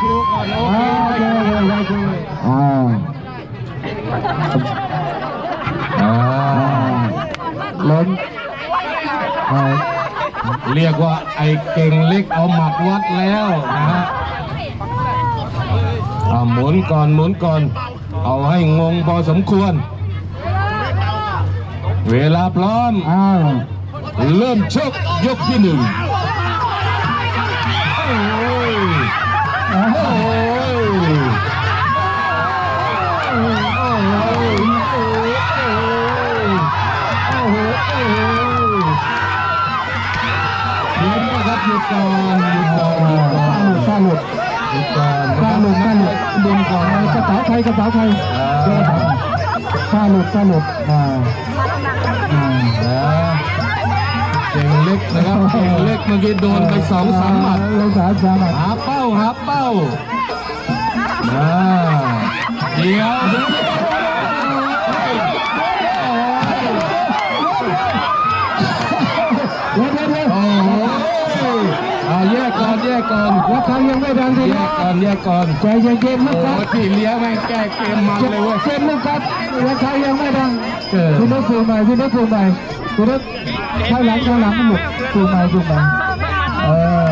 ครูก่อนโอเคไหว้ครูไหว้ครูล้นเรียกว่าไอ้เก่งเล็กเอาหมัดวัดแล้วนะฮะหมุนก่อนหมุนก่อน เอาให้งงพอสมควร เวลาพร้อมเริ่มชกยกที่หนึ่ง โอ้โหหยุดก่อนหยุดก่นหลุดกล้าหลุดถ้าหลุดกล้าหลุดดึก่อนกระเป๋าใครกระเาใครกล้าหลุดกล้าหลุดอ่อ่างเล็กนะครับเก่งเล็กเมื่อกี้โดนไปสองสามหมัดองามัด หาเป้าอ่าเดี๋ยวดี๋ยี่ยวเลยวโอ้โหอ่แยกก่อนแยกก่แล้วเขายังไม่ดังดีแยนะกก่อนแยกก่อนใจเย็นๆนะโอ้ครับพี่เลี้ยงแม่งแก้เกมมันเลยเว้ย เย็นนะครับแล้วเขายังไม่ดังเออ คุณต้องฟูใหม่คุณต้องฟูใหม่คุณต้องข้างหลังข้างหลังหมดฟูใหม่ฟูใหม่เออ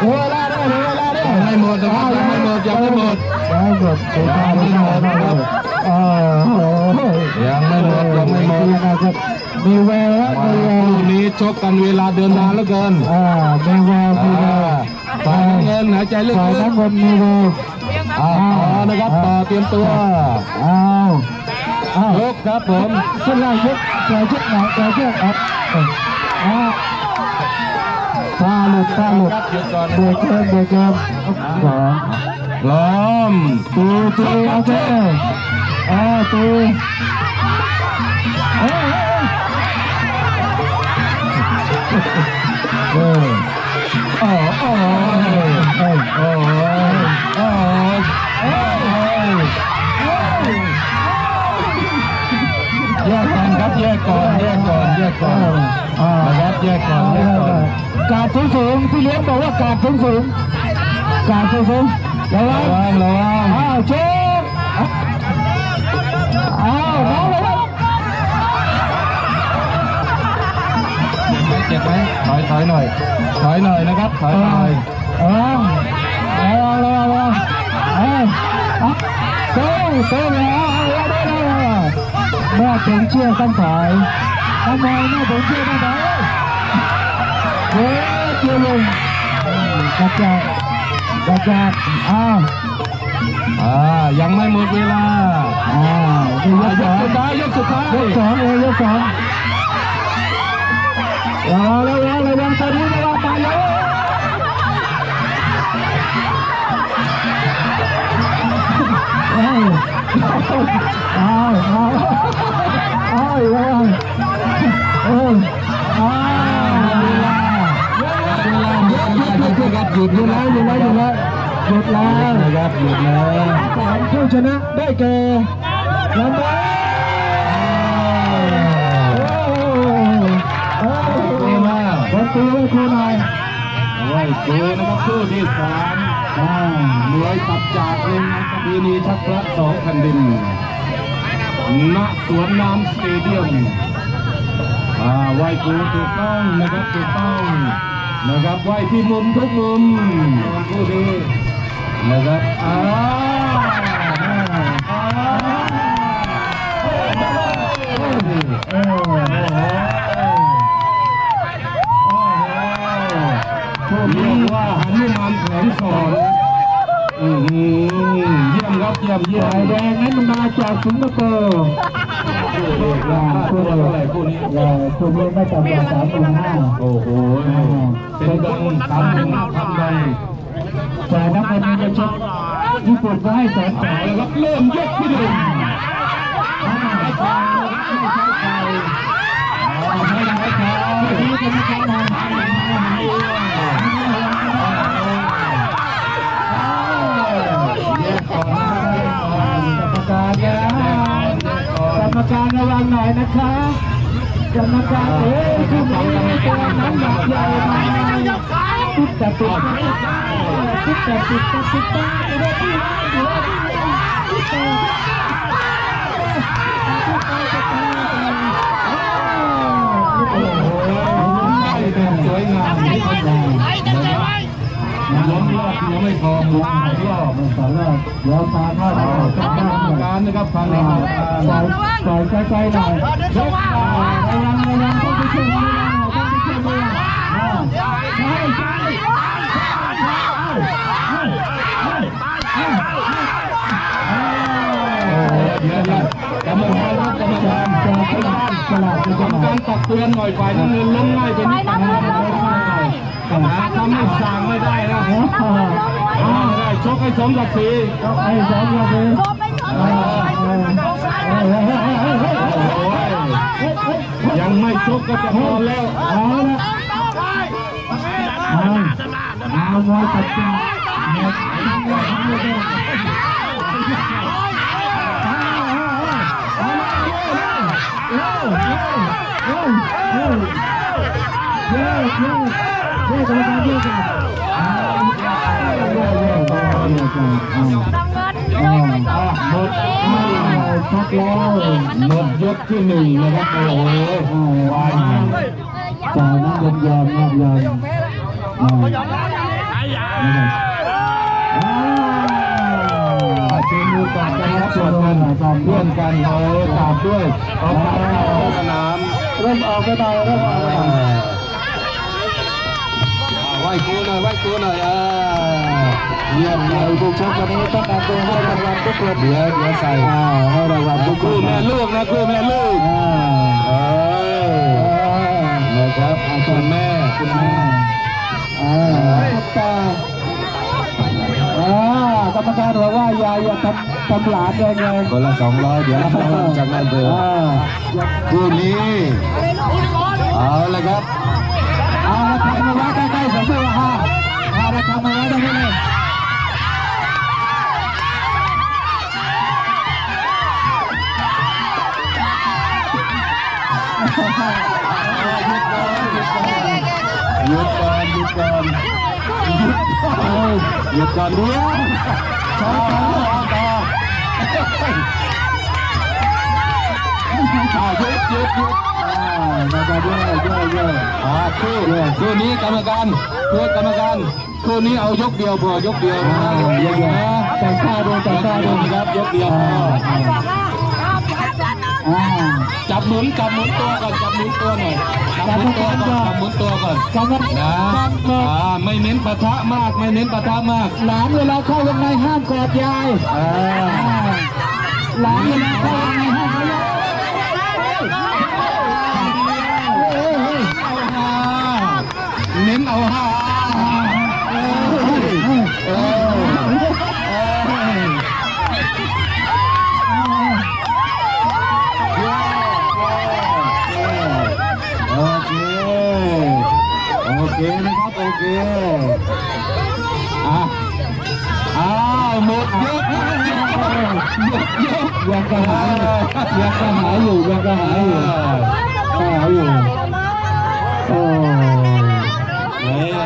อเวลาได้เวลาได้ยังไม่หมดนะครับยังไม่หมดยังไม่หมดยังไม่หมดยังไม่หมดครับเออโอ้โหยังไม่หมดยังไม่หมดนะครับมีแวววมามีแววนี้ชกกันเวลาเดินนานเหลือเกินอ่ามีแววมีแววฝ่ายเงินหายใจลึกฝ่ายๆน้งินมีแววอ่าต่อนะครับต่อเตรียมตัวอ้าวอ้าวยกครับผมชุดแรกยกแกชุดไหนแกเชือกออกอ้าวฟาหลุดฟาหลุดครับหยุดก่อนเบรกเกมเบรกเกมสองล้อมตีตีโอเคอ่าตีเอ้ยเอ้ยเอ้ยโอ้โอ้เอ้ ยโอ้ยโอ้ยโอ้ยแยกกันครับแยกก่อนแยกก่อนแยกก่อนนะครับแยกก่อนแยกก่อน กาดสูงสูงพี่เลี้ยงบอกว่ากาดสูงสูงกาดสูงสูงระวัระงวังระวังอ้าวเช็คอ้าวน้องระวังเจ็บไหมถอยถอยหน่อยถอยหน่อยนะครับถอยหน่อยระวังระวังระวังระวังเอ้ยอะเต้เต้เลยอะเอาเอาเอาเอาเอาแม่ถึงเชื่อตั้งถอยทำไมแม่ถึงเชื่อตั้งถอย เฮ้ยเจียวลงกระจายกระจายอ้าวอ่ายังไม่หมดเวลาอ้าวยอ่ากสยอกงสุดท้ายยกสุดท้ายยกสองเอยกสองระวังระวังระวังตอนนี้ระวังตายแล้วเอ้ยเอาเอาเอาระวังเอออ้าว หยุดนะครับหยุดหยุดแล้วหยุดแล้วหยุดแล้วหยุดแล้วนะครับหยุดแล้วสามผู้ชนะได้แก่ลำบากโอ้โหดีมากคนตีไว้ครูหน่อยโอ้ยดูนะครับคู่ที่สามอ่าหน่วยตับจากเองปรีนีชักพระสองแผ่นดินณสวนน้ำสเตเดียมอ่าไวครูถูกต้องนะครับถูกต้อง นะครับไหวที่มุมทุกมุมผู้ดีนะครับอ้าว่าหันไม่มานแผงสอเยี่ยมครับเยี่ยมเยี่ยมแดงนั้นมาจากสิงคโปร์ คู่เท่าไหร่คู่นี้เราคู่นี้ไม่ต่ำกว่าสามหมื่นห้าโอ้โหเป็นดังสามหนึ่งทำดังแต่นักเรียนจะชกญี่ปุ่นก็ให้แสนสองเอาละครับเริ่มยกที่หนึ่งไม่ใช่ไม่ใช่ใครไม่ใช่ใครที่จะไม่ใช่ทาง รรมการระวังหน่อยนะคะกรรมการเอ้ยที่มีตัวนั้นหนักใหญ่มาติดแต่ติดติดแต่ติดติดติดติดติดติด ยังไม่พอหมุนหลายรอบสารอบเดี๋ยวตาเข้าไปกรรมการนะครับฟังนะคต่รัอบยต่อยใกล้หน่อยเช็คระวังระวังต้องไปช่วยมือต้องไปช่วยมือใช่ใช่กรรมการกรรมการจะจะฉลาดกรรมการตักเตือนหน่อยฝ่ายน้ำเงิน ให้สมศักดิ์ศรีไอ้สองยกเลยโอ้ยยังไม่ชกก็จะพอแล้วเอาละเอาเอามวยตัดจ้าหมดเย้เย้เย้กรรมการเย้กัน เย้เย้เย้เย้เย้หมดชักแล้วหมดยกที่หนึ่งนะครับโอ้โหวายจ่ายน้ำยอมยอมยอมยอมอ่าเชิมือก่อนกันครับส่วนกันเพื่อนกันเอาตามด้วยเอาตามเข้าสนามเริ่มออกไปหน่อยเริ่มออกไปหน่อยไหว้ครูหน่อยไหว้ครูหน่อยอ่า เยี่ยมเลยผู้ชมวันนี้ต้องการตัวให้รางวัลทุกคนเดี๋ยวเดี๋ยวใส่อ่าให้รางวัลทุกคครูนแม่ลูกนะครูแม่ลูกอ่าเออนะครับคุณแม่คุณแม่อ่าตาอ่ากรรมการบอกว่าอย่าอย่าทำทำหลานเลยไงคนละสองร้อยเดี๋ยวรับรางวัลจากนายอำเบอร์อ่าคู่นี้เอาละครับเอาละทำมาไว้ใกล้ๆผมเพื่อห้าเอาละทำมาไว้ ได้ไหมหยุดก่อนหยุดก่อนหยุดก่อนเดี๋ยวช้าต่อต่อหยุดหยุดหยุดอ่ามาจะเยอะเยอะเยอะอ่าคู่คู่นี้กรรมการคู่กรรมการคู่นี้เอายกเดียวพอยกเดียวนะยกเดียวนะแต่ข้าดูแต่ข้าดูครับยกเดียว ออ่าจับหมุนจับหมุนตัวก่อนจับหมุนตัวหน่อยจับหมุนตัวก่อนจับหมุนตัวก่อนกำลังนะอ่าไม่เน้นปะทะมากไม่เน้นปะทะมาก หลานเวลาเข้ายังไงห้ามกอดยายอ่าหลานเวลาเข้ายังไงห้ามกอดยายอ่าเน้นเอาห้า เคอะอ้าวหมดยกหมดยกยังกระหายยังกระหายอยู่ยังกระหายอยู่กระหายอยู่โอ้เออ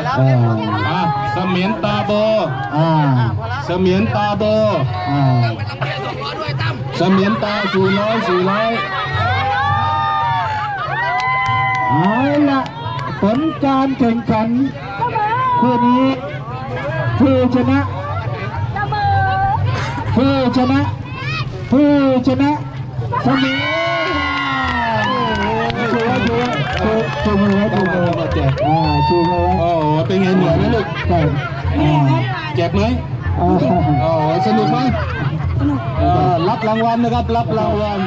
อะเสมียนตาโบอ่าเสมียนตาโบอ่าเสมียนตาสี่ร้อยสี่ร้อยเอาละผลการแข่งขัน คู่นี้ผู้ชนะผู้ชนะผู้ชนะเสมอชูไว้ชูไว้ชูชูมือไว้ชูมือมาแจกอ่าชูมือไว้โอ้โหเป็นไงเหนื่อยไหมลูกใช่แจกไหมอ่าโอ้สนุกไหมเออรับรางวัลนะครับ รับรางวัล